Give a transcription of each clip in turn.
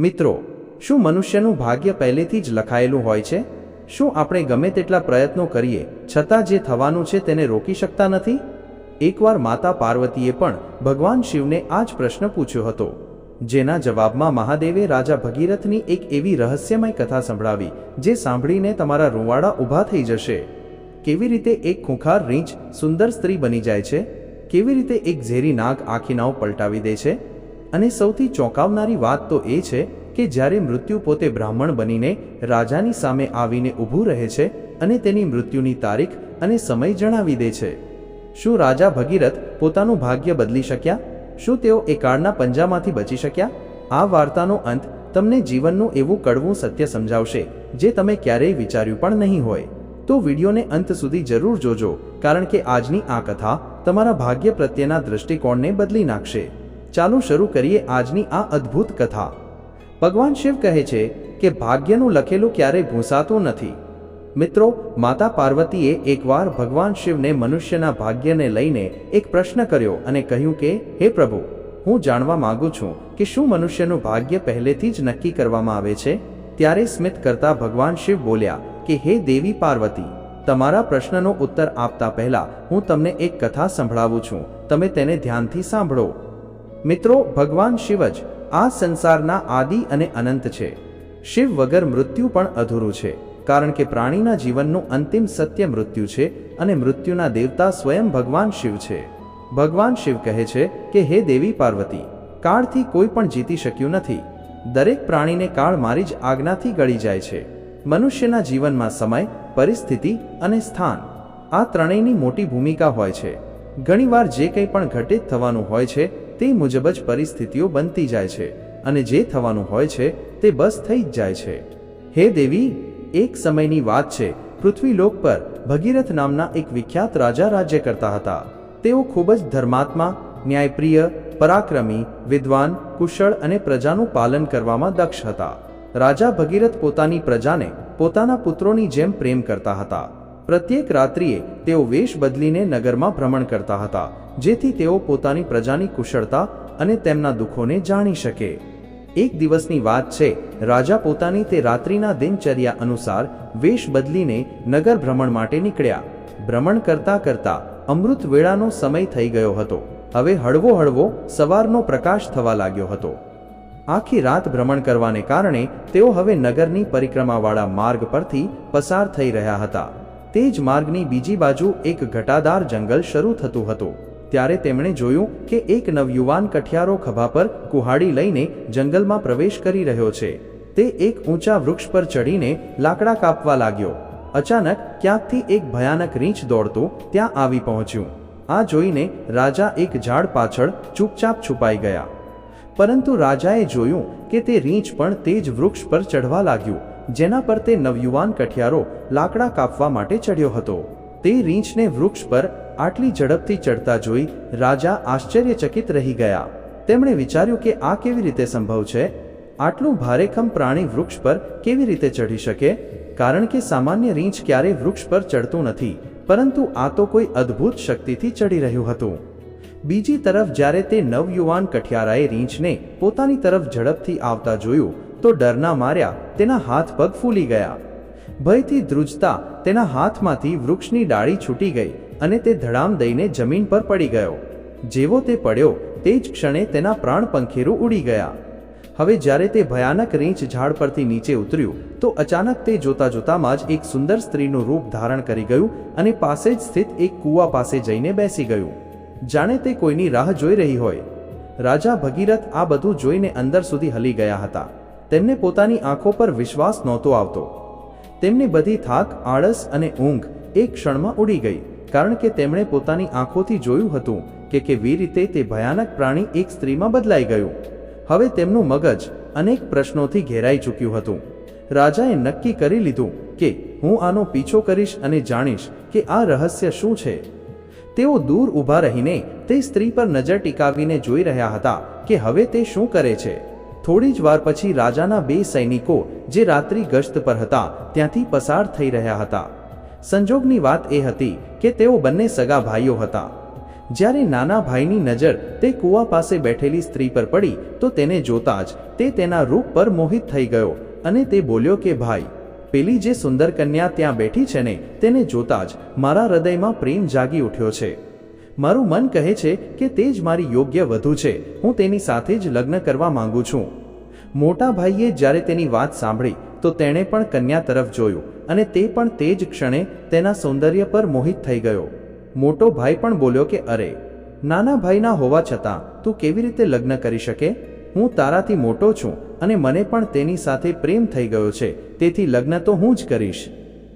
મિત્રો, શું મનુષ્યનું ભાગ્ય પહેલેથી જ લખાયેલું હોય છે? શું આપણે ગમે તેટલા પ્રયત્નો કરીએ, છતાં જે થવાનું છે તેને રોકી શકતા નથી? એકવાર માતા પાર્વતીએ પણ ભગવાન શિવને આ જ પ્રશ્ન પૂછ્યો હતો. જેના જવાબમાં મહાદેવે રાજા ભગીરથની એક એવી રહસ્યમય કથા સંભળાવી, જે સાંભળીને તમારા રૂંવાડા ઊભા થઈ જશે. કેવી રીતે એક ખૂંખાર રીંછ સુંદર સ્ત્રી બની જાય છે? કેવી રીતે એક ઝેરી નાગ આખી નાવ પલટાવી દે છે? અને સૌથી ચોંકાવનારી વાત તો એ છે કે જ્યારે મૃત્યુ પોતે બ્રાહ્મણ બનીને રાજાની સામે આવીને ઊભું રહે છે અને તેની મૃત્યુની તારીખ અને સમય જણાવી દે છે. શું રાજા ભગીરથ પોતાનું ભાગ્ય બદલી શક્યા? શું તેઓ એ કાળના પંજામાંથી બચી શક્યા? આ વાર્તાનો અંત તમને જીવનનું એવું કડવું સત્ય સમજાવશે, જે તમે ક્યારેય વિચાર્યું પણ નહીં હોય. તો વિડીયોને અંત સુધી જરૂર જોજો, કારણ કે આજની આ કથા તમારા ભાગ્ય પ્રત્યેના દૃષ્ટિકોણને બદલી નાખશે. ચાલો શરૂ કરીએ આજની આ અદ્ભુત કથા. ભગવાન શિવ કહે છે કે ભાગ્યનું લખેલું ક્યારેય ભૂંસાતું નથી. મિત્રો, માતા પાર્વતીએ એકવાર ભગવાન શિવને મનુષ્યના ભાગ્યને લઈને એક પ્રશ્ન કર્યો અને કહ્યું કે, હે પ્રભુ, હું જાણવા માગું છું કે શું મનુષ્યનું ભાગ્ય પહેલેથી જ નક્કી કરવામાં આવે છે? ત્યારે સ્મિત કરતા ભગવાન શિવ બોલ્યા કે, હે દેવી પાર્વતી, તમારા પ્રશ્નનો ઉત્તર આપતા પહેલા હું તમને એક કથા સંભળાવું છું. તમે તેને ધ્યાનથી સાંભળો. મિત્રો, ભગવાન શિવ જ આ સંસારના આદિ અને અનંત છે. શિવ વગર મૃત્યુ પણ અધૂરું છે, કારણ કે પ્રાણીના જીવનનું અંતિમ સત્ય મૃત્યુ છે અને મૃત્યુના દેવતા સ્વયં ભગવાન શિવ છે. ભગવાન શિવ કહે છે કે, હે દેવી પાર્વતી, કાળથી કોઈ પણ જીતી શક્યું નથી. દરેક પ્રાણીને કાળ મારી જ આજ્ઞાથી ગળી જાય છે. મનુષ્યના જીવનમાં સમય, પરિસ્થિતિ અને સ્થાન, આ ત્રણેયની મોટી ભૂમિકા હોય છે. ઘણીવાર જે કંઈ પણ ઘટિત થવાનું હોય છે તે મુજબ જ પરિસ્થિતિઓ બનતી જાય છે અને જે થવાનું હોય છે તે બસ થઈ જ જાય છે. હે દેવી, એક સમયની વાત છે. પૃથ્વીલોક પર ભગીરથ નામના એક વિખ્યાત રાજા રાજ્ય કરતા હતા. તેઓ ખૂબ જ ધર્માત્મા, ન્યાયપ્રિય, પરાક્રમી, વિદ્વાન, કુશળ અને પ્રજાનું પાલન કરવામાં દક્ષ હતા. રાજા ભગીરથ પોતાની પ્રજાને પોતાના પુત્રોની જેમ પ્રેમ કરતા હતા. પ્રત્યેક રાત્રિએ તેઓ વેશ બદલીને નગરમાં ભ્રમણ કરતા હતા. જેથી તેઓ પોતાની પ્રજાની કુશળતા અને તેમના દુઃખોને જાણી શકે. એક દિવસની વાત છે, રાજા પોતાની તે રાત્રિના દિનચર્યા અનુસાર વેશ બદલીને નગર ભ્રમણ માટે નીકળ્યા. ભ્રમણ કરતા કરતા અમૃત વેળાનો સમય થઈ ગયો હતો. હવે હળવો હળવો સવારનો પ્રકાશ થવા લાગ્યો હતો. આખી રાત ભ્રમણ કરવાને કારણે તેઓ હવે નગરની પરિક્રમાવાળા માર્ગ પરથી પસાર થઈ રહ્યા હતા. તે જ માર્ગની બીજી બાજુ એક ઘટાદાર જંગલ શરૂ થતું હતું. ત્યારે તેમણે જોયું કે એક નવયુવાન કઠિયારો ખભા પર કુહાડી લઈને જંગલમાં પ્રવેશ કરી રહ્યો છે. તે એક ઊંચા વૃક્ષ પર ચડીને લાકડા કાપવા લાગ્યો. અચાનક ક્યાંકથી એક ભયાનક રીંછ દોડતું ત્યાં આવી પહોંચ્યું. આ જોઈને રાજા એક ઝાડ પાછળ ચૂપચાપ છુપાઈ ગયા. પરંતુ રાજાએ જોયું કે તે રીંછ પણ તે જ વૃક્ષ પર ચઢવા લાગ્યું, જેના પર તે નવયુવાન કઠિયારો લાકડા કાપવા માટે ચડ્યો હતો. તે રીંછને વૃક્ષ પર આટલી ઝડપથી ચડતા જોઈ રાજા આશ્ચર્યચકિત રહી ગયા. તેમણે વિચાર્યું કે આ કેવી રીતે સંભવ છે? આટલું ભારેખમ પ્રાણી વૃક્ષ પર કેવી રીતે ચઢી શકે? કારણ કે સામાન્ય રીંછ ક્યારેય વૃક્ષ પર ચડતું નથી, પરંતુ આ તો કોઈ અદ્ભુત શક્તિથી ચડી રહ્યું હતું. બીજી તરફ જ્યારે તે નવયુવાન કઠિયારાએ રીંછને પોતાની તરફ ઝડપથી આવતા જોયું, તો ડરના માર્યા, તેના હાથ પગ ફૂલી ગયા. ભયથી ધ્રુજતા તેના હાથમાંથી વૃક્ષની ડાળી છૂટી ગઈ. અને તે ધડામ દઈને જમીન પર પડી ગયો. જેવો તે પડ્યો, તે જ ક્ષણે તેના પ્રાણ પંખેરું ઉડી ગયા. હવે જ્યારે તે ભયાનક રીંછ ઝાડ પરથી નીચે ઉતર્યું, તો અચાનક તે જોતા જોતામાં જ એક સુંદર સ્ત્રીનું રૂપ ધારણ કરી ગયું અને પાસે જ સ્થિત એક કૂવા પાસે જઈને બેસી ગયું. જાણે તે કોઈની રાહ જોઈ રહી હોય. રાજા ભગીરથ આ બધું જોઈને અંદર સુધી હલી ગયા હતા. તેમને પોતાની આંખો પર વિશ્વાસ નહોતો આવતો. તેમની બધી થાક, આળસ અને ઊંઘ એક ક્ષણમાં ઉડી ગઈ. કારણ કે તેમણે પોતાની આંખોથી જોયું હતું કે કેવી રીતે તે ભયાનક પ્રાણી એક સ્ત્રીમાં બદલાઈ ગયું. હવે તેમનું મગજ અનેક પ્રશ્નોથી ઘેરાઈ ચૂક્યું હતું. રાજાએ નક્કી કરી લીધું કે હું આનો પીછો કરીશ અને જાણીશ કે આ રહસ્ય શું છે. તેઓ દૂર ઊભા રહીને તે સ્ત્રી પર નજર ટીકાવીને જોઈ રહ્યા હતા કે હવે તે શું કરે છે. થોડી જ વાર પછી રાજાના બે સૈનિકો જે રાત્રિ ગશ્ત પર હતા ત્યાંથી પસાર થઈ રહ્યા હતા. સંજોગની વાત એ હતી કે તેઓ બંને સગા ભાઈઓ હતા. જ્યારે નાના ભાઈની નજર તે કૂવા પાસે બેઠેલી સ્ત્રી પર પડી, તો તેને જોતા જ તે તેના રૂપ પર મોહિત થઈ ગયો અને તે બોલ્યો કે, ભાઈ, પેલી જે સુંદર કન્યા ત્યાં બેઠી છે ને, તેને જોતા જ મારા હૃદયમાં પ્રેમ જાગી ઉઠ્યો છે. મારું મન કહે છે કે તે જ મારી યોગ્ય વધુ છે, હું તેની સાથે જ લગ્ન કરવા માંગુ છું. મોટા ભાઈએ જ્યારે તેની વાત સાંભળી તો તેણે પણ કન્યા તરફ જોયું અને તે પણ તે જ ક્ષણે તેના સૌંદર્ય પર મોહિત થઈ ગયો. મોટો ભાઈ પણ બોલ્યો કે, અરે, નાના ભાઈના હોવા છતાં તું કેવી રીતે લગ્ન કરી શકે? હું તારાથી મોટો છું અને મને પણ તેની સાથે પ્રેમ થઈ ગયો છે, તેથી લગ્ન તો હું જ કરીશ.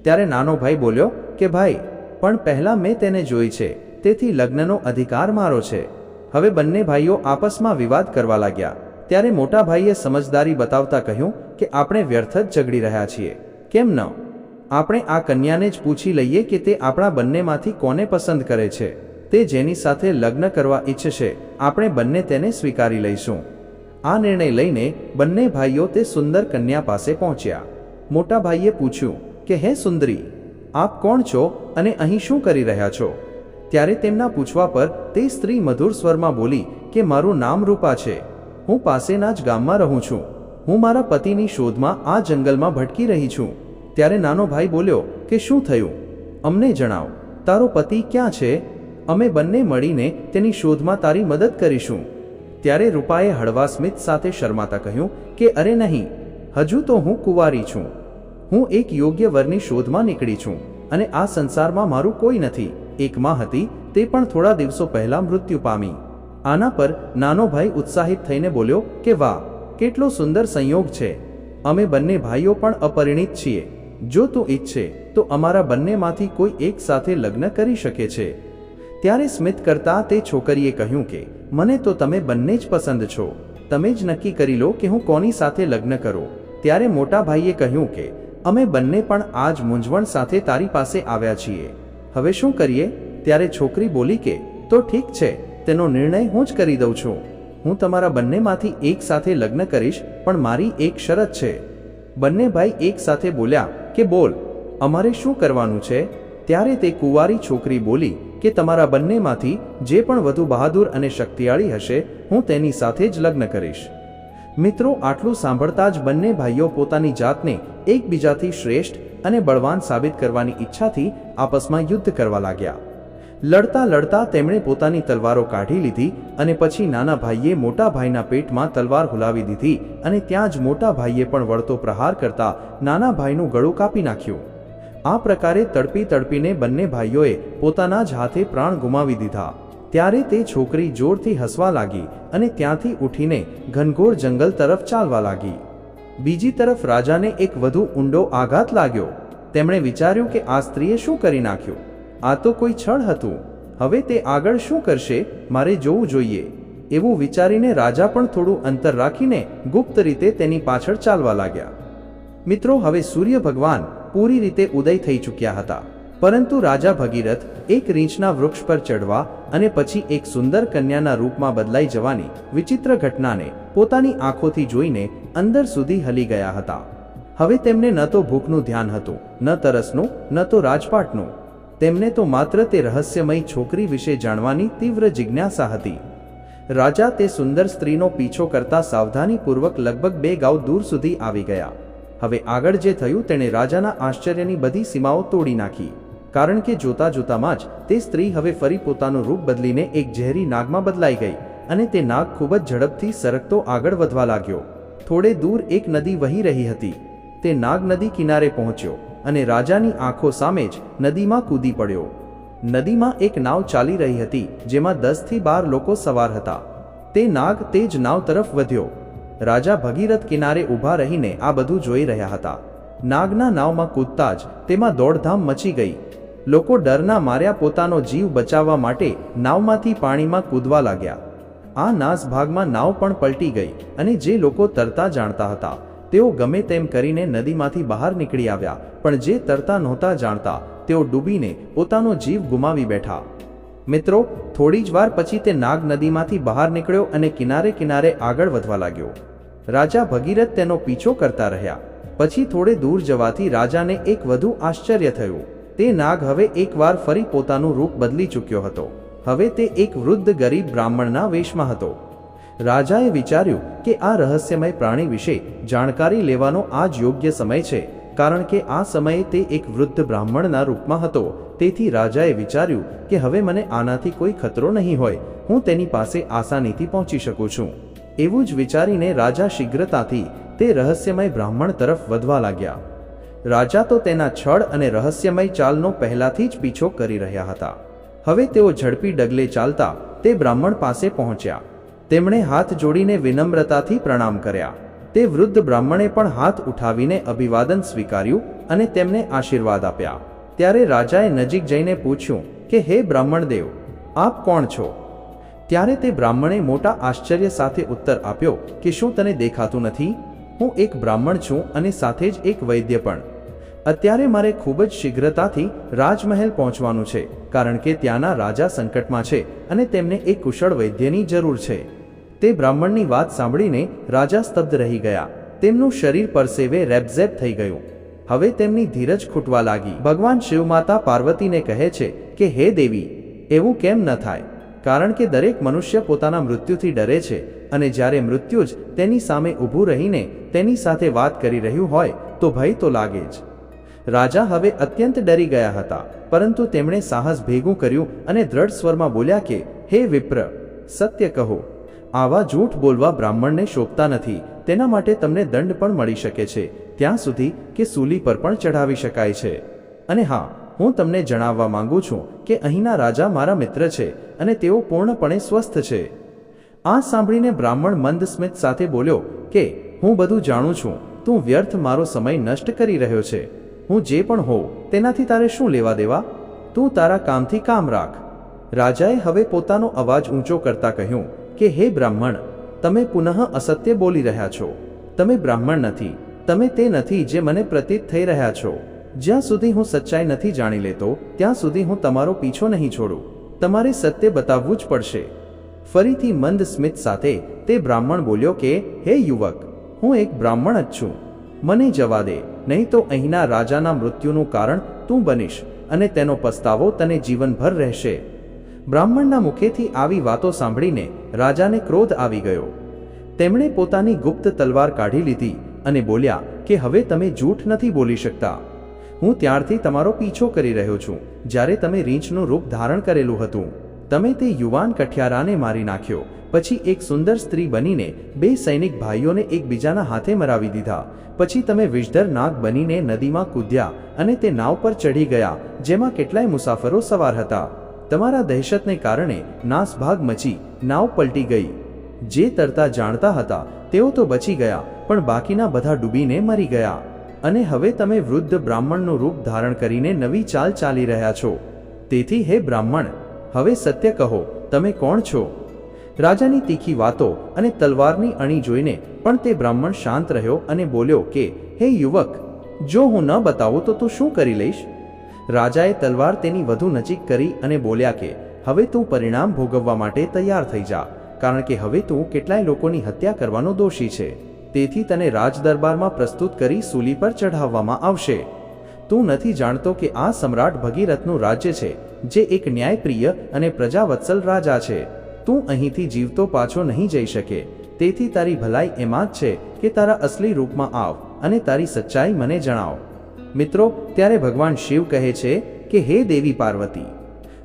ત્યારે નાનો ભાઈ બોલ્યો કે, ભાઈ, પણ પહેલાં મેં તેને જોઈ છે, તેથી લગ્નનો અધિકાર મારો છે. હવે બંને ભાઈઓ આપસમાં વિવાદ કરવા લાગ્યા. ત્યારે મોટા ભાઈએ સમજદારી બતાવતા કહ્યું કે આપણે વ્યર્થ જ ઝઘડી રહ્યા છીએ. કેમ ન? આપણે આ કન્યાને જ પૂછી લઈએ કે તે આપણા બંનેમાંથી કોને પસંદ કરે છે. તે જેની સાથે લગ્ન કરવા ઈચ્છશે. આપણે બંને તેને સ્વીકારી લઈશું. આ નિર્ણય લઈને બંને ભાઈઓ તે સુંદર કન્યા પાસે પહોંચ્યા. મોટા ભાઈએ પૂછ્યું કે, હે સુંદરી, આપ કોણ છો અને અહીં શું કરી રહ્યા છો? ત્યારે તેમના પૂછવા પર તે સ્ત્રી મધુર સ્વરમાં બોલી કે, મારું નામ રૂપા છે. હું પાસેના જ ગામમાં રહું છું. હું મારા પતિની શોધમાં આ જંગલમાં ભટકી રહી છું. ત્યારે નાનો ભાઈ બોલ્યો કે શું થયું? અમને જણાવ. તારો પતિ ક્યાં છે? અમે બંને મળીને તેની શોધમાં તારી મદદ કરીશું. ત્યારે રૂપાએ હળવા સ્મિત સાથે શરમાતા કહ્યું કે અરે નહીં, હજુ તો હું કુંવારી છું. હું એક યોગ્ય વરની શોધમાં નીકળી છું અને આ સંસારમાં મારું કોઈ નથી. એક માં હતી, તે પણ થોડા દિવસો પહેલા મૃત્યુ પામી. આના પર નાનો ભાઈ ઉત્સાહિત થઈને બોલ્યો કે, વાહ, કેટલો સુંદર સંયોગ છે. અમે બંને ભાઈઓ પણ અપરિણિત છીએ. જો તું ઈચ્છે, તો અમારા બંનેમાંથી કોઈ એક સાથે લગ્ન કરી શકે છે. ત્યારે સ્મિત કરતા તે છોકરીએ કહ્યું કે, મને તો તમે બંને જ પસંદ છો. તમે જ નક્કી કરી લો કે હું કોની સાથે લગ્ન કરું. ત્યારે મોટા ભાઈએ કહ્યું કે, અમે બંને પણ આ જ મૂંઝવણ સાથે તારી પાસે આવ્યા છીએ. હવે શું કરીએ? ત્યારે છોકરી બોલી કે, તો ઠીક છે. તેનો નિર્ણય હું જ કરી દઉં છું. હું તમારા બંનેમાંથી એક સાથે લગ્ન કરીશ, પણ મારી એક શરત છે. બંને ભાઈ એક સાથે બોલ્યા કે બોલ, અમારે શું કરવાનું છે? ત્યારે તે કુંવારી છોકરી બોલી કે તમારા બંનેમાંથી જે પણ વધુ બહાદુર અને શક્તિશાળી હશે, હું તેની સાથે જ લગ્ન કરીશ. મિત્રો, આટલું સાંભળતા જ બંને ભાઈઓ પોતાની જાતને એકબીજાથી શ્રેષ્ઠ અને બળવાન સાબિત કરવાની ઈચ્છાથી આપસમાં યુદ્ધ કરવા લાગ્યા. લડતા લડતા તેમણે પોતાની તલવારો કાઢી લીધી અને પછી નાના ભાઈએ મોટા ભાઈના પેટમાં તલવાર હુલાવી દીધી અને ત્યાં જ મોટા ભાઈએ પણ વળતો પ્રહાર કરતા નાના ભાઈનું ગળું કાપી નાખ્યું. આ પ્રકારે તડપી તડપીને બંને ભાઈઓએ પોતાના જ હાથે પ્રાણ ગુમાવી દીધા. ત્યારે તે છોકરી જોરથી હસવા લાગી અને ત્યાંથી ઉઠીને ઘનઘોર જંગલ તરફ ચાલવા લાગી. બીજી તરફ રાજાને એક વધુ ઊંડો આઘાત લાગ્યો. તેમણે વિચાર્યું કે આ સ્ત્રીએ શું કરી નાખ્યું? આ તો કોઈ છળ હતું. હવે તે આગળ શું કરશે, મારે જોવું જોઈએ. એવું વિચારીને રાજા પણ થોડું અંતર રાખીને ગુપ્ત રીતે તેની પાછળ ચાલવા લાગ્યા. મિત્રો, હવે સૂર્ય ભગવાન પૂરી રીતે ઉદય થઈ ચૂક્યા હતા. પરંતુ રાજા ભગીરથ એક રીંછના વૃક્ષ પર ચડવા અને પછી એક સુંદર કન્યાના રૂપમાં બદલાઈ જવાની વિચિત્ર ઘટનાને પોતાની આંખોથી જોઈને અંદર સુધી હલી ગયા હતા. હવે તેમને ન તો ભૂખનું ધ્યાન હતું, ન તરસનું, ન તો રાજપાટનું. તેમને તો માત્ર તે રહસ્યમય છોકરી વિશે જાણવાની તીવ્ર જિજ્ઞાસા હતી. રાજા તે સુંદર સ્ત્રીનો પીછો કરતા સાવધાનીપૂર્વક લગભગ બે ગાઉ દૂર સુધી આવી ગયા. હવે આગળ જે થયું તેણે રાજાના આશ્ચર્યની બધી સીમાઓ તોડી નાખી. કારણ કે જોતા જોતામાં જ તે સ્ત્રી હવે ફરી પોતાનું રૂપ બદલીને એક ઝેરી નાગમાં બદલાઈ ગઈ અને તે નાગ ખૂબ જ ઝડપથી સરકતો આગળ વધવા લાગ્યો. થોડે દૂર એક નદી વહી રહી હતી. તે નાગ નદી કિનારે પહોંચ્યો. અને રાજાની આંખો સામે જ નદીમાં કૂદી પડ્યો. નદીમાં એક નાવ ચાલી રહી હતી, જેમાં દસથી બાર લોકો સવાર હતા. તે નાગ તે જ નાવ તરફ વધ્યો. રાજા ભગીરથ કિનારે ઊભા રહીને આ બધું જોઈ રહ્યા હતા. નાગના નાવમાં કૂદતા જ તેમાં દોડધામ મચી ગઈ. લોકો ડરના માર્યા પોતાનો જીવ બચાવવા માટે નાવમાંથી પાણીમાં કૂદવા લાગ્યા. આ નાસભાગમાં નાવ પણ પલટી ગઈ અને જે લોકો તરતા જાણતા હતા. તેઓ ગમે તેમ કરીને નદીમાંથી બહાર નીકળી આવ્યા, પણ જે તરતા નહોતા જાણતા, તેઓ ડૂબીને પોતાનો જીવ ગુમાવી બેઠા. મિત્રો, થોડી જ વાર પછી તે નાગ નદીમાંથી બહાર નીકળ્યો અને કિનારે કિનારે આગળ વધવા લાગ્યો. રાજા ભગીરથ તેનો પીછો કરતા રહ્યા. પછી થોડે દૂર જવાથી રાજાને એક વધુ આશ્ચર્ય થયું. તે નાગ હવે એકવાર ફરી પોતાનું રૂપ બદલી ચૂક્યો હતો. હવે તે એક વૃદ્ધ ગરીબ બ્રાહ્મણના વેશમાં હતો. રાજાએ વિચાર્યું કે આ રહસ્યમય પ્રાણી વિશે જાણકારી લેવાનો આ જ યોગ્ય સમય છે, કારણ કે આ સમયે તે એક વૃદ્ધ બ્રાહ્મણના રૂપમાં હતો. તેથી રાજાએ વિચાર્યું કે હવે મને આનાથી કોઈ ખતરો નહીં હોય, હું તેની પાસે આસાનીથી પહોંચી શકું છું. એવું જ વિચારીને રાજા શીઘ્રતાથી તે રહસ્યમય બ્રાહ્મણ તરફ વધવા લાગ્યા. રાજા તો તેના છળ અને રહસ્યમય ચાલનો પહેલાથી જ પીછો કરી રહ્યા હતા. હવે તેઓ ઝડપી ડગલે ચાલતા તે બ્રાહ્મણ પાસે પહોંચ્યા. તેમણે હાથ જોડીને વિનમ્રતાથી પ્રણામ કર્યા. તે વૃદ્ધ બ્રાહ્મણે પણ હાથ ઉઠાવીને અભિવાદન સ્વીકાર્યું અને તેમને આશીર્વાદ આપ્યા. ત્યારે રાજાએ નજીક જઈને પૂછ્યું કે, હે બ્રાહ્મણ દેવ આપ કોણ છો? ત્યારે તે બ્રાહ્મણે મોટા આશ્ચર્ય સાથે ઉત્તર આપ્યો કે, શું તને દેખાતું નથી? હું એક બ્રાહ્મણ છું અને સાથે જ એક વૈદ્ય પણ. અત્યારે મારે ખૂબ જ શીઘ્રતાથી રાજમહેલ પહોંચવાનું છે, કારણ કે ત્યાંના રાજા સંકટમાં છે અને તેમને એક કુશળ વૈદ્યની જરૂર છે. તે બ્રાહ્મણની વાત સાંભળીને રાજા સ્તબ્ધ રહી ગયા. તેમનું શરીર પરસેવે રેબઝેબ થઈ ગયું. હવે તેમની ધીરજ ખૂટવા લાગી. ભગવાન શિવમાતા પાર્વતીને કહે છે કે, હે દેવી, એવું કેમ ન થાય? કારણ કે દરેક મનુષ્ય પોતાના મૃત્યુથી ડરે છે અને જ્યારે મૃત્યુ જ તેની સામે ઊભું રહીને તેની સાથે વાત કરી રહ્યું હોય, તો ભય તો લાગે જ. રાજા હવે અત્યંત ડરી ગયા હતા, પરંતુ તેમણે સાહસ ભેગું કર્યું અને દ્રઢ સ્વરમાં બોલ્યા કે, હે વિપ્ર, સત્ય કહો, આવા જૂઠ બોલવા બ્રાહ્મણને શોભતા નથી, તેના માટે તમને દંડ પણ મળી શકે છે, ત્યાં સુધી કે સૂલી પર પણ ચઢાવી શકાય છે. અને હા, હું તમને જણાવવા માંગુ છું કે અહીંના રાજા મારા મિત્ર છે અને તેઓ પૂર્ણપણે સ્વસ્થ છે. આ સાંભળીને બ્રાહ્મણ મંદ સ્મિત સાથે બોલ્યો કે, હું બધું જાણું છું, તું વ્યર્થ મારો સમય નષ્ટ કરી રહ્યો છે. હું જે પણ હોઉં, તેનાથી તારે શું લેવા દેવા? તું તારા કામથી કામ રાખ. રાજાએ હવે પોતાનો અવાજ ઊંચો કરતા કહ્યું કે, હે બ્રાહ્મણ, તમે પુનઃ અસત્ય બોલી રહ્યા છો. તમે બ્રાહ્મણ નથી. તમે તે નથી જે મને પ્રતીત થઈ રહ્યા છો. જ્યાં સુધી હું સચ્ચાઈ નથી જાણી લેતો, ત્યાં સુધી હું તમારો પીછો નહીં છોડું. તમારે સત્ય બતાવવું જ પડશે. ફરીથી મંદ સ્મિત સાથે તે બ્રાહ્મણ બોલ્યો કે, હે યુવક, હું એક બ્રાહ્મણ જ છું. મને જવા દે, નહીં તો અહીંના રાજાના મૃત્યુનું કારણ તું બનીશ અને તેનો પસ્તાવો તને જીવનભર રહેશે. બ્રાહ્મણના મુખેથી આવી વાતો સાંભળીને રાજાને ક્રોધ આવી ગયો. તેમણે પોતાની ગુપ્ત તલવાર કાઢી લીધી અને બોલ્યા કે હવે તમે જૂઠ નથી બોલી શકતા. હું ત્યારથી તમારો પીછો કરી રહ્યો છું, જ્યારે તમે રીંછનું રૂપ ધારણ કરેલું હતું. તમે તે યુવાન કઠિયારાને મારી નાખ્યો. પછી એક સુંદર સ્ત્રી બનીને બે સૈનિક ભાઈઓને એકબીજાના હાથે મરાવી દીધા. પછી તમે વિષધર નાગ બનીને નદીમાં કૂદ્યા અને તે નાવ પર ચઢી ગયા, જેમાં કેટલાય મુસાફરો સવાર હતા. તમારા દહેશતને કારણે નાસભાગ મચી, નાવ પલટી ગઈ. જે તરતા જાણતા હતા, તેઓ તો બચી ગયા, પણ બાકીના બધા ડૂબીને મરી ગયા. અને હવે તમે વૃદ્ધ બ્રાહ્મણનું રૂપ ધારણ કરીને નવી ચાલ ચાલી રહ્યા છો. તેથી હે બ્રાહ્મણ હવે સત્ય કહો, તમે કોણ છો? રાજાની તીખી વાતો અને તલવારની અણી જોઈને પણ તે બ્રાહ્મણ શાંત રહ્યો અને બોલ્યો કે, હે યુવક, જો હું ન બતાવું તો તું શું કરી લઈશ? રાજાએ તલવાર તેની વધુ નજીક કરી અને બોલ્યા કે, હવે તું પરિણામ ભોગવવા માટે તૈયાર થઈ જા, કારણ કે હવે તું કેટલાય લોકોની હત્યા કરવાનો દોષી છે. તેથી તને રાજદરબારમાં પ્રસ્તુત કરી સૂલી પર ચઢાવવામાં આવશે. તું નથી જાણતો કે આ સમ્રાટ ભગીરથનું રાજ્ય છે, જે એક ન્યાયપ્રિય અને પ્રજાવત્સલ રાજા છે. તું અહીંથી જીવતો પાછો નહીં જઈ શકે. તેથી તારી ભલાઈ એમાં જ છે કે તારા અસલી રૂપમાં આવ અને તારી સચ્ચાઈ મને જણાવ. મિત્રો, ત્યારે ભગવાન શિવ કહે છે કે, હે દેવી પાર્વતી!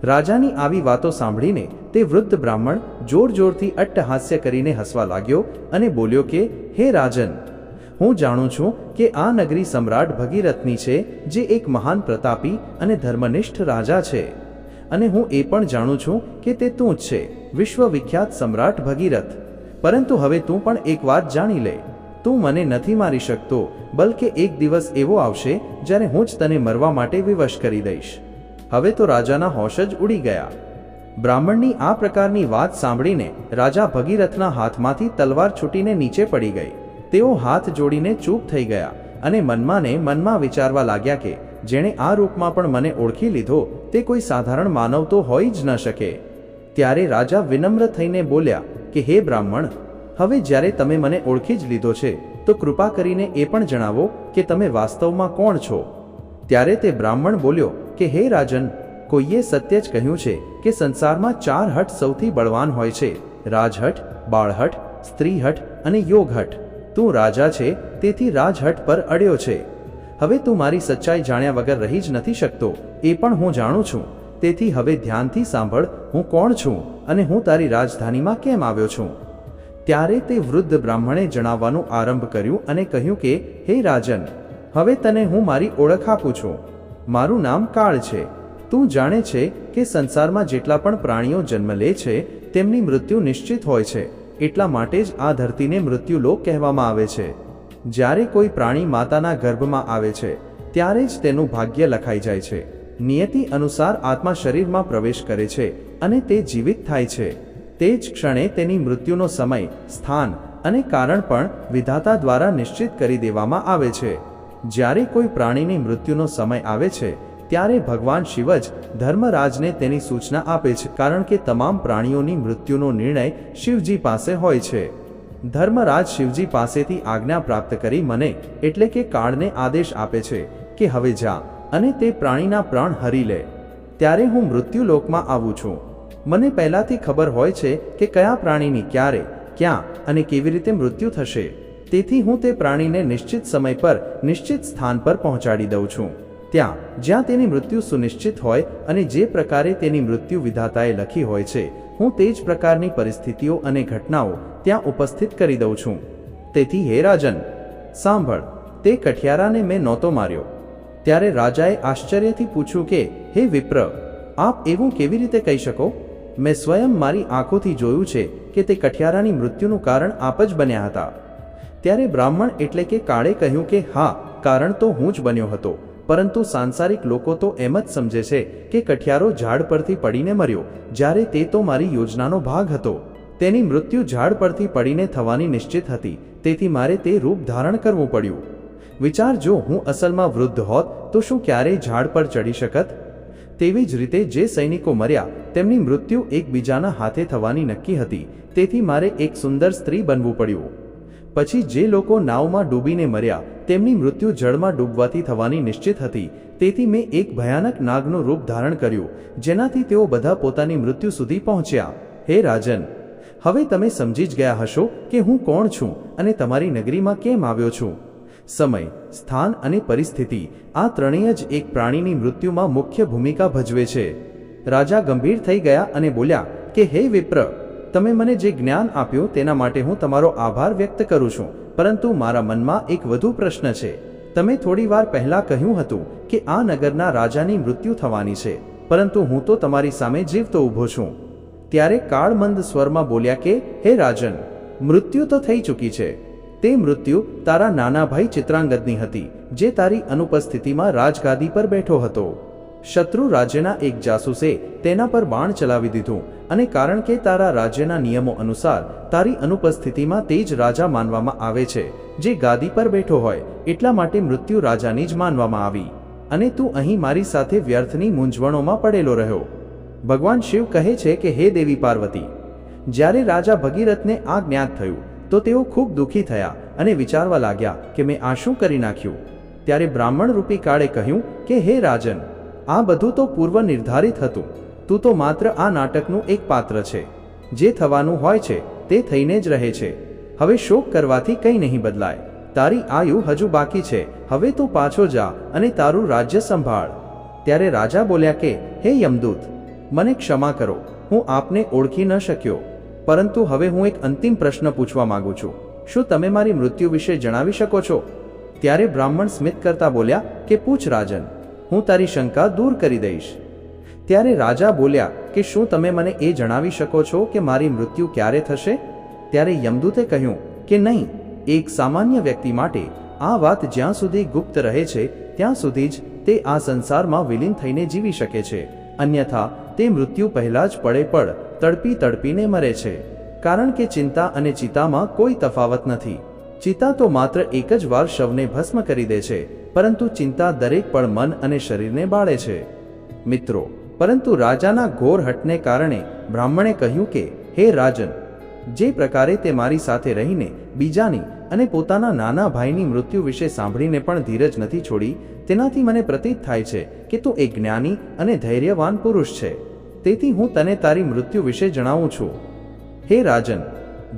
રાજાની આવી વાતો સાંભળીને તે વૃદ્ધ બ્રાહ્મણ જોર જોરથી અટ્ટહાસ્ય કરીને હસવા લાગ્યો અને બોલ્યો કે, હે રાજન હું જાણું છું કે આ નગરી સમ્રાટ ભગીરથની છે, જે એક મહાન પ્રતાપી અને ધર્મનિષ્ઠ રાજા છે. અને હું એ પણ જાણું છું કે તે તું જ છે, વિશ્વવિખ્યાત સમ્રાટ ભગીરથ. પરંતુ હવે તું પણ એક વાત જાણી લે. તું મને નથી મારી શકતો, બલકે એક દિવસ એવો આવશે, જ્યારે હું જ તને મરવા માટે વિવશ કરી દઈશ. હવે તો રાજાના હોશ જ ઉડી ગયા. બ્રાહ્મણની આ પ્રકારની વાત સાંભળીને રાજા ભગીરથના હાથમાંથી તલવાર છૂટીને નીચે પડી ગઈ. તેઓ હાથ જોડીને ચૂપ થઈ ગયા અને મનમાંને મનમાં વિચારવા લાગ્યા કે જેણે આ રૂપમાં પણ મને ઓળખી લીધો, તે કોઈ સાધારણ માનવ તો હોઈ જ ન શકે. ત્યારે રાજા વિનમ્ર થઈને બોલ્યા કે, હે બ્રાહ્મણ, હવે જ્યારે તમે મને ઓળખી જ લીધો છે, તો કૃપા કરીને એ પણ જણાવો કે તમે વાસ્તવમાં કોણ છો. ત્યારે તે બ્રાહ્મણ બોલ્યો કે, હે રાજન, કોઈએ સત્ય જ કહ્યું છે કે સંસારમાં ચાર હઠ સૌથી બળવાન હોય છે, રાજહઠ, બાળહઠ, સ્ત્રીહઠ અને યોગહઠ. તું રાજા છે, તેથી રાજહટ પર અડ્યો છે. હવે તું મારી સચ્ચાઈ જાણ્યા વગર રહી જ નથી શકતો, એ પણ હું જાણું છું. તેથી હવે ધ્યાનથી સાંભળ, હું કોણ છું અને હું તારી રાજધાનીમાં કેમ આવ્યો છું? ત્યારે તે વૃદ્ધ બ્રાહ્મણે જણાવવાનું આરંભ કર્યું અને કહ્યું કે, હે રાજન, હવે તને હું મારી ઓળખ આપું છું. મારું નામ કાળ છે. તું જાણે છે કે સંસારમાં જેટલા પણ પ્રાણીઓ જન્મ લે છે, તેમની મૃત્યુ નિશ્ચિત હોય છે. એટલા માટે જ આ ધરતીને મૃત્યુલોક કહેવામાં આવે છે. જ્યારે કોઈ પ્રાણી માતાના ગર્ભમાં આવે છે, ત્યારે જ તેનું ભાગ્ય લખાઈ જાય છે. નિયતિ અનુસાર આત્મા શરીરમાં પ્રવેશ કરે છે અને તે જીવિત થાય છે. તે જ ક્ષણે તેની મૃત્યુનો સમય, સ્થાન અને કારણ પણ વિધાતા દ્વારા નિશ્ચિત કરી દેવામાં આવે છે. જ્યારે કોઈ પ્રાણીની મૃત્યુનો સમય આવે છે ત્યારે ભગવાન શિવ જ ધર્મરાજને તેની સૂચના આપે છે, કારણ કે તમામ પ્રાણીઓની મૃત્યુનો નિર્ણય શિવજી પાસે હોય છે. ધર્મરાજ શિવજી પાસેથી આજ્ઞા પ્રાપ્ત કરી મને, એટલે કે કાળને આદેશ આપે છે, કે હવે જા, અને તે પ્રાણીના પ્રાણ હરી લે. ત્યારે હું મૃત્યુલોકમાં આવું છું. મને પહેલાથી ખબર હોય છે કે કયા પ્રાણીની ક્યારે, ક્યાં, અને કેવી રીતે મૃત્યુ થશે. તેથી હું તે પ્રાણીને નિશ્ચિત સમય પર, નિશ્ચિત સ્થાન પર પહોંચાડી દઉં છું. ત્યાં, જ્યાં તેની મૃત્યુ સુનિશ્ચિત હોય અને જે પ્રકારે તેની મૃત્યુ વિધાતાએ લખી હોય છે, હું તે જ પ્રકારની પરિસ્થિતિઓ અને ઘટનાઓ ત્યાં ઉપસ્થિત કરી દઉં છું. તેથી હે રાજન, સાંભળ, તે કઠિયારાને મેં નહોતો માર્યો. ત્યારે રાજાએ આશ્ચર્યથી પૂછ્યું કે, હે વિપ્ર, આપ એવું કેવી રીતે કહી શકો? મેં સ્વયં મારી આંખોથી જોયું છે કે તે કઠિયારાની મૃત્યુનું કારણ આપ જ બન્યા હતા. ત્યારે બ્રાહ્મણ એટલે કે કાળે કહ્યું કે, હા, કારણ તો હું જ બન્યો હતો. પરંતુ સાંસારિક લોકો તો એમ જ સમજે છે કે કઠિયારો ઝાડ પરથી પડીને મર્યો, જ્યારે તે તો મારી યોજનાનો ભાગ હતો. તેની મૃત્યુ ઝાડ પરથી પડીને થવાની નિશ્ચિત હતી, તેથી મારે તે રૂપ ધારણ કરવું પડ્યું. વિચાર જો હું અસલમાં વૃદ્ધ હોત, તો શું ક્યારેય ઝાડ પર ચડી શકત? તેવી જ રીતે જે સૈનિકો મર્યા, તેમની મૃત્યુ એકબીજાના હાથે થવાની નક્કી હતી, તેથી મારે એક સુંદર સ્ત્રી બનવું પડ્યું. પછી જે લોકો નાવમાં ડૂબીને મર્યા, તેમની મૃત્યુ જળમાં ડૂબવાથી થવાની નિશ્ચિત હતી. તેથી મેં એક ભયાનક નાગનું રૂપ ધારણ કર્યું, જેનાથી તેઓ બધા પોતાની મૃત્યુ સુધી પહોંચ્યા. હે રાજન, હવે તમે સમજી જ ગયા હશો કે હું કોણ છું અને તમારી નગરીમાં કેમ આવ્યો છું. સમય, સ્થાન અને પરિસ્થિતિ આ ત્રણેય જ એક પ્રાણીની મૃત્યુમાં મુખ્ય ભૂમિકા ભજવે છે. રાજા ગંભીર થઈ ગયા અને બોલ્યા કે, હે વિપ્ર તમે મને જે જ્ઞાન આપ્યું તેના માટે હું તમારો આભાર વ્યક્ત કરું છું. પરંતુ મારા મનમાં એક વધુ પ્રશ્ન છે. તમે થોડી વાર પહેલા કહ્યું હતું કે આ નગરના રાજાની મૃત્યુ થવાની છે. પરંતુ હું તો તમારી સામે જીવતો ઊભો છું. ત્યારે કાળમંદ સ્વરમાં બોલ્યા કે, હે રાજન, મૃત્યુ તો થઈ ચૂકી છે. તે મૃત્યુ તારા નાના ભાઈ ચિત્રાંગદની હતી, જે તારી અનુપસ્થિતિમાં રાજગાદી પર બેઠો હતો. શત્રુ રાજ્યના એક જાસૂસે તેના પર બાણ ચલાવી દીધું અને કારણ કે તારા રાજ્યના નિયમો અનુસાર તારી અનુપસ્થિતિમાં તે જ રાજા માનવામાં આવે છે, જે ગાદી પર બેઠો હોય, એટલા માટે મૃત્યુ રાજાની જ માનવામાં આવી. અને તું અહીં મારી સાથે વ્યર્થની મૂંઝવણોમાં પડેલો રહ્યો. ભગવાન શિવ કહે છે કે, હે દેવી પાર્વતી, જ્યારે રાજા ભગીરથને આ જ્ઞાત થયું, તો તેઓ ખૂબ દુઃખી થયા અને વિચારવા લાગ્યા કે મેં આ શું કરી નાખ્યું? ત્યારે બ્રાહ્મણ રૂપી કાળે કહ્યું કે, હે રાજન આ બધું તો પૂર્વ નિર્ધારિત હતું. તું તો માત્ર આ નાટકનું એક પાત્ર છે. જે થવાનું હોય છે, તે થઈને જ રહે છે. હવે શોક કરવાથી કંઈ નહીં બદલાય. તારી આયુ હજુ બાકી છે. હવે તું પાછો જા અને તારું રાજ્ય સંભાળ. ત્યારે રાજા બોલ્યા કે, હે યમદૂત, મને ક્ષમા કરો. હું આપને ઓળખી ન શક્યો. પરંતુ હવે હું એક અંતિમ પ્રશ્ન પૂછવા માંગુ છું. શું તમે મારી મૃત્યુ વિશે જણાવી શકો છો? ત્યારે બ્રાહ્મણ સ્મિત કરતા બોલ્યા કે, પૂછ, રાજન. હું તારી શંકા દૂર કરી દઈશ. ત્યારે રાજા બોલ્યા, કે શું તમે મને એ જણાવી શકો છો કે મારી મૃત્યુ ક્યારે થશે? ત્યારે યમદૂતે કહ્યું, કે નહીં, એક સામાન્ય વ્યક્તિ માટે આ વાત જ્યાં સુધી ગુપ્ત રહે છે, ત્યાં સુધી જ તે આ સંસારમાં વિલીન થઈને જીવી શકે છે. અન્યથા, તે મૃત્યુ પહેલા જ પડે પડ, તડપી તડપીને મરે છે. કારણ કે ચિંતા અને ચિતામાં કોઈ તફાવત નથી. ચિતા તો માત્ર એક જ વાર શવને ભસ્મ કરી દે છે. પરંતુ ચિંતા દરેક પળ મન અને શરીરને બાળે છે. મિત્રો, પરંતુ રાજાના ઘોર હટને કારણે બ્રાહ્મણે કહ્યું કે, હે રાજન, જે પ્રકારે તે મારી સાથે રહીને બીજાની અને પોતાના નાના ભાઈની મૃત્યુ વિશે સાંભળીને પણ ધીરજ નથી છોડી, તેનાથી મને પ્રતીત થાય છે કે તું એક જ્ઞાની અને ધૈર્યવાન પુરુષ છે. તેથી હું તને તારી મૃત્યુ વિશે જણાવું છું. હે રાજન,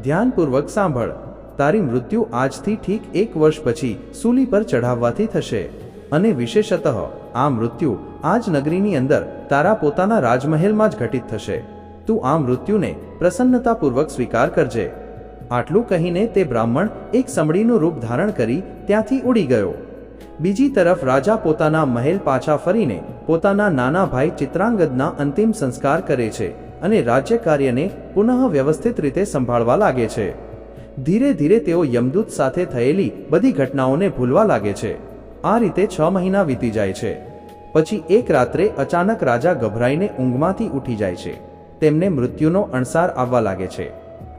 ધ્યાનપૂર્વક સાંભળ. તારી મૃત્યુ આજથી ઠીક એક વર્ષ પછી સૂલી પર ચઢાવવાથી થશે. અને વિશેષતઃ, આ મૃત્યુ આજ નગરીની અંદર તારા પોતાના રાજમહેલમાં જ ઘટિત થશે. તું આ મૃત્યુને પ્રસન્નતાપૂર્વક સ્વીકાર કરજે. આટલું કહીને તે બ્રાહ્મણ એક સમડીનું રૂપ ધારણ કરી ત્યાંથી ઉડી ગયો. બીજી તરફ રાજા પોતાના મહેલ પાછા ફરીને પોતાના નાના ભાઈ ચિત્રાંગદના અંતિમ સંસ્કાર કરે છે અને રાજ્ય કાર્યને પુનઃ વ્યવસ્થિત રીતે સંભાળવા લાગે છે. ધીરે ધીરે તેઓ યમદૂત સાથે થયેલી બધી ઘટનાઓને ભૂલવા લાગે છે. આ રીતે છ મહિના વીતી જાય છે. પછી એક રાત્રે અચાનક રાજા ગભરાઈને ઊંઘમાંથી ઉઠી જાય છે. તેમને મૃત્યુનો અણસાર આવવા લાગે છે.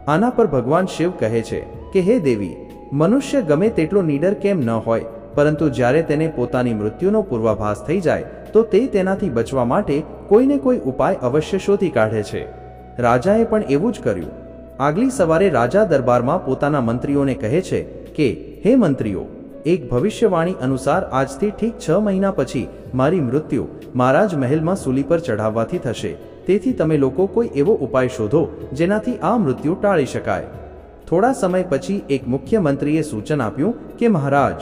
આના પર ભગવાન શિવ કહે છે કે, હે દેવી, મનુષ્ય ગમે તેટલો નીડર કેમ ન હોય, પરંતુ જ્યારે તેને પોતાની મૃત્યુનો પૂર્વાભાસ થઈ જાય, તો તે તેનાથી બચવા માટે કોઈને કોઈ ઉપાય અવશ્ય શોધી કાઢે છે. રાજાએ પણ એવું જ કર્યું. આગલી સવારે રાજા દરબારમાં પોતાના મંત્રીઓને કહે છે કે, હે મંત્રીઓ, એક ભવિષ્યવાણી અનુસાર આજથી ઠીક છ મહિના પછી મારી મૃત્યુ મારા જ મહેલમાં સૂલી પર ચઢાવવાથી થશે. તેથી તમે લોકો કોઈ એવો ઉપાય શોધો જેનાથી આ મૃત્યુ ટાળી શકાય. થોડા સમય પછી એક મુખ્યમંત્રીએ સૂચન આપ્યું કે, મહારાજ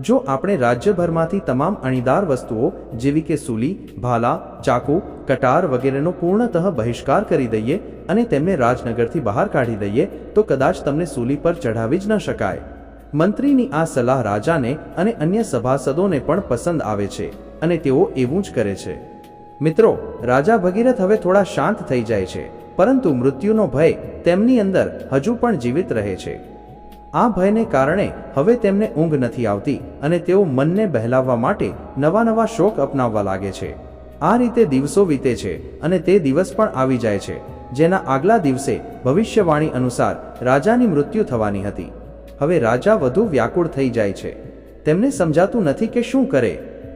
જો આપણે રાજ્યભરમાંથી તમામ અણીદાર વસ્તુઓ, જેવી કે સૂલી, ભાલા, ચાકુ, કટાર વગેરેનો પૂર્ણતઃ બહિષ્કાર કરી દઈએ અને તેમને રાજનગરથી બહાર કાઢી દઈએ, તો કદાચ તમને સૂલી પર ચઢાવી જ ન શકાય. મંત્રીની આ સલાહ રાજાને અને અન્ય સભાસદોને પણ પસંદ આવે છે અને તેઓ એવું જ કરે છે. મિત્રો, રાજા ભગીરથ હવે થોડા શાંત થઈ જાય છે, પરંતુ મૃત્યુનો ભય તેમની અંદર હજુ પણ જીવિત રહે છે. આ ભયને કારણે હવે તેમને ઊંઘ નથી આવતી અને તેઓ મનને બહેલાવવા માટે નવા નવા શોખ અપનાવવા લાગે છે. આ રીતે દિવસો વીતે છે અને તે દિવસ પણ આવી જાય છે, જેના આગલા દિવસે ભવિષ્યવાણી અનુસાર રાજાની મૃત્યુ થવાની હતી. હવે રાજા વધુ વ્યાકુળ થઈ જાય છે. તેમને સમજાતું નથી કે શું કરે.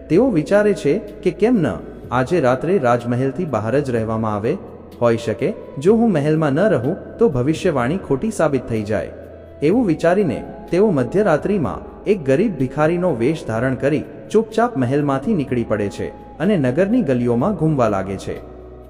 તેઓ વિચારે છે કે કેમ ન, આજે રાત્રે રાજમહેલથી બહાર જ રહેવામાં આવે? હોઈ શકે, જો હું મહેલમાં ન રહું, તો ભવિષ્યવાણી ખોટી સાબિત થઈ જાય. એવું વિચારીને તેઓ મધ્યરાત્રિમાં એક ગરીબ ભિખારીનો વેશ ધારણ કરી ચૂપચાપ મહેલમાંથી નીકળી પડે છે અને નગરની ગલીઓમાં ઘૂમવા લાગે છે.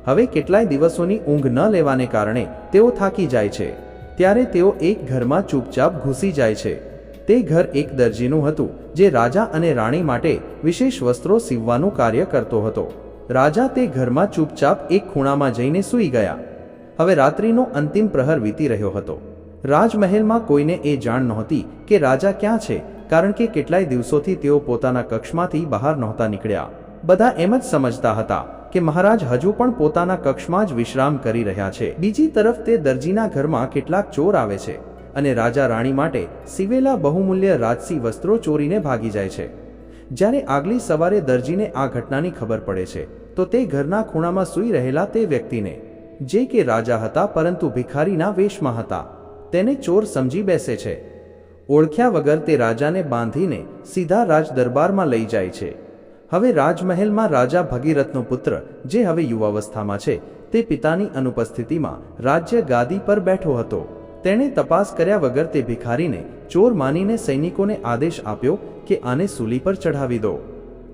હવે કેટલાય દિવસોની ઊંઘ ન લેવાને કારણે તેઓ થાકી જાય છે. ત્યારે તેઓ એક ઘરમાં ચૂપચાપ ઘૂસી જાય છે. તે ઘર એક દરજીનું હતું, જે રાજા અને રાણી માટે વિશેષ વસ્ત્રો સીવવાનું કાર્ય કરતો હતો. રાજા તે ઘરમાં ચૂપચાપ એક ખૂણામાં જઈને સૂઈ ગયા. હવે રાત્રિનો અંતિમ પ્રહર વીતી રહ્યો હતો. રાજમહેલમાં કોઈને એ જાણ નહોતી કે રાજા ક્યાં છે, કારણ કે કેટલાય દિવસોથી તેઓ પોતાના કક્ષમાંથી બહાર નહોતા નીકળ્યા. બધા એમ જ સમજતા હતા કે મહારાજ હજુ પણ પોતાના કક્ષમાં જ વિશ્રામ કરી રહ્યા છે. બીજી તરફ તે દરજીના ઘરમાં કેટલાક ચોર આવે છે અને રાજા રાણી માટે સીવેલા બહુમૂલ્ય રાજસી વસ્ત્રો ચોરીને ભાગી જાય છે. જ્યારે આગલી સવારે દરજીને આ ઘટનાની ખબર પડે છે, તો તે ઘરના ખૂણામાં સૂઈ રહેલા તે વ્યક્તિને, જે કે રાજા હતા પરંતુ ભિખારીના વેશમાં હતા તેને ચોર સમજી બેસે છે. ઓળખ્યા વગર તે રાજાને બાંધીને સીધા રાજ દરબારમાં લઈ જાય છે. હવે રાજમહેલમાં રાજા ભગીરથનો પુત્ર, જે હવે યુવાવસ્થામાં છે, તે પિતાની અનુપસ્થિતિમાં રાજ્ય ગાદી પર બેઠો હતો. તેણે તપાસ કર્યા વગર તે ભિખારીને ચોર માનીને સૈનિકોને આદેશ આપ્યો કે આને સૂલી પર ચઢાવી દો.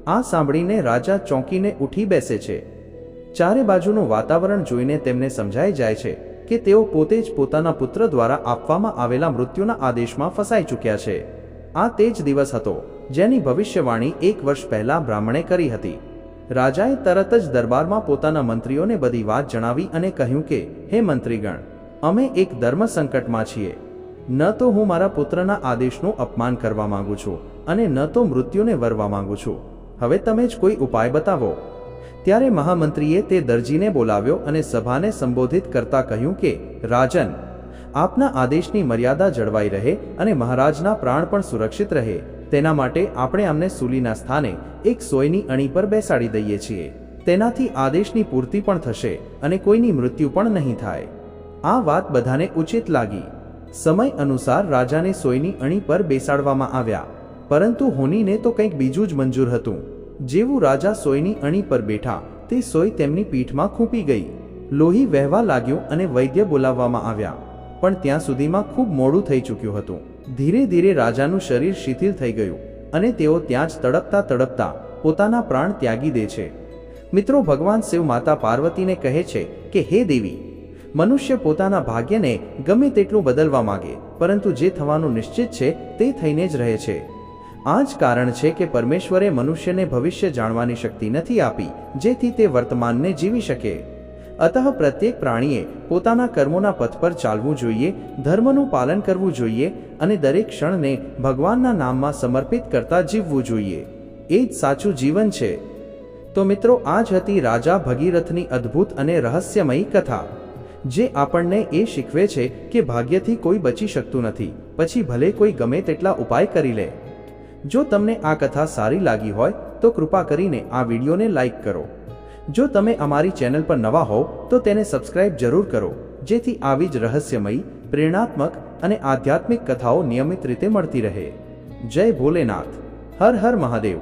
આ સાંભળીને રાજા ચોંકીને ઉઠી બેસે છે. ચારે બાજુનું વાતાવરણ જોઈને તેમને સમજાઈ જાય છે કે તેઓ પોતે જ પોતાના પુત્ર દ્વારા આપવામાં આવેલા મૃત્યુના આદેશમાં ફસાઈ ચૂક્યા છે. આ તે જ દિવસ હતો જેની ભવિષ્યવાણી એક વર્ષ પહેલા બ્રાહ્મણે કરી હતી. રાજાએ તરત જ દરબારમાં પોતાના મંત્રીઓને બધી વાત જણાવી અને કહ્યું કે, હે મંત્રીગણ, અમે એક ધર્મ સંકટમાં છીએ. ન તો હું મારા પુત્રના આદેશનું અપમાન કરવા માંગુ છું અને ન તો મૃત્યુને વરવા માંગુ છું. હવે તમે જ કોઈ ઉપાય બતાવો. ત્યારે મહામંત્રીએ તે દરજીને બોલાવ્યો અને સભાને સંબોધિત કરતા કહ્યું કે, રાજન, આપના આદેશની મર્યાદા જળવાઈ રહે અને મહારાજના પ્રાણ પણ સુરક્ષિત રહે. તેના માટે આપણે અમને સૂલીના સ્થાને એક સોયની અણી પર બેસાડી દઈએ છીએ. તેનાથી આદેશની પૂર્તિ પણ થશે અને કોઈની મૃત્યુ પણ નહીં થાય. આ વાત બધાને ઉચિત લાગી. સમય અનુસાર રાજાને સોયની અણી પર બેસાડવામાં આવ્યા. પરંતુ હોનીને તો કંઈક બીજું જ મંજૂર હતું. જેવું રાજા સોયની અણી પર બેઠા, તે સોય તેમની પીઠમાં ખૂંપી ગઈ. લોહી વહેવા લાગ્યું અને વૈદ્ય બોલાવવામાં આવ્યા. પણ ત્યાં સુધીમાં ખૂબ મોડું થઈ ચૂક્યું હતું. ધીરે ધીરે રાજાનું શરીર શિથિલ થઈ ગયું અને તેઓ ત્યાં જ તડપતા તડપતા પોતાના પ્રાણ ત્યાગી દે છે. મિત્રો, ભગવાન શિવ માતા પાર્વતીને કહે છે કે, હે દેવી, મનુષ્ય પોતાના ભાગ્યને ગમે તેટલું બદલવા માંગે, પરંતુ જે થવાનું નિશ્ચિત છે તે થઈને જ રહે છે. આ જ કારણ છે કે પરમેશ્વરે મનુષ્યને ભવિષ્ય જાણવાની શક્તિ નથી આપી, જેથી તે વર્તમાનને જીવી શકે. અતઃ પ્રત્યેક પ્રાણીએ પોતાના કર્મોના પથ પર ચાલવું જોઈએ, ધર્મનું પાલન કરવું જોઈએ અને દરેક ક્ષણને ભગવાનના નામમાં સમર્પિત કરતા જીવવું જોઈએ. એ જ સાચું જીવન છે. તો મિત્રો, આ જ હતી રાજા ભગીરથની અદ્ભુત અને રહસ્યમયી કથા, જે આપણને એ શીખવે છે કે ભાગ્યથી કોઈ બચી શકતું નથી, પછી ભલે કોઈ ગમે તેટલા ઉપાય કરી લે. જો તમને આ કથા સારી લાગી હોય, તો કૃપા કરીને આ વિડીયોને લાઇક કરો. જો તમે અમારી ચેનલ પર નવા હોવ, તો તેને સબસ્ક્રાઇબ જરૂર કરો, જેથી આવી જ રહસ્યમયી, પ્રેરણાત્મક અને આધ્યાત્મિક કથાઓ નિયમિત રીતે મળતી રહે. જય ભોલેનાથ. હર હર મહાદેવ.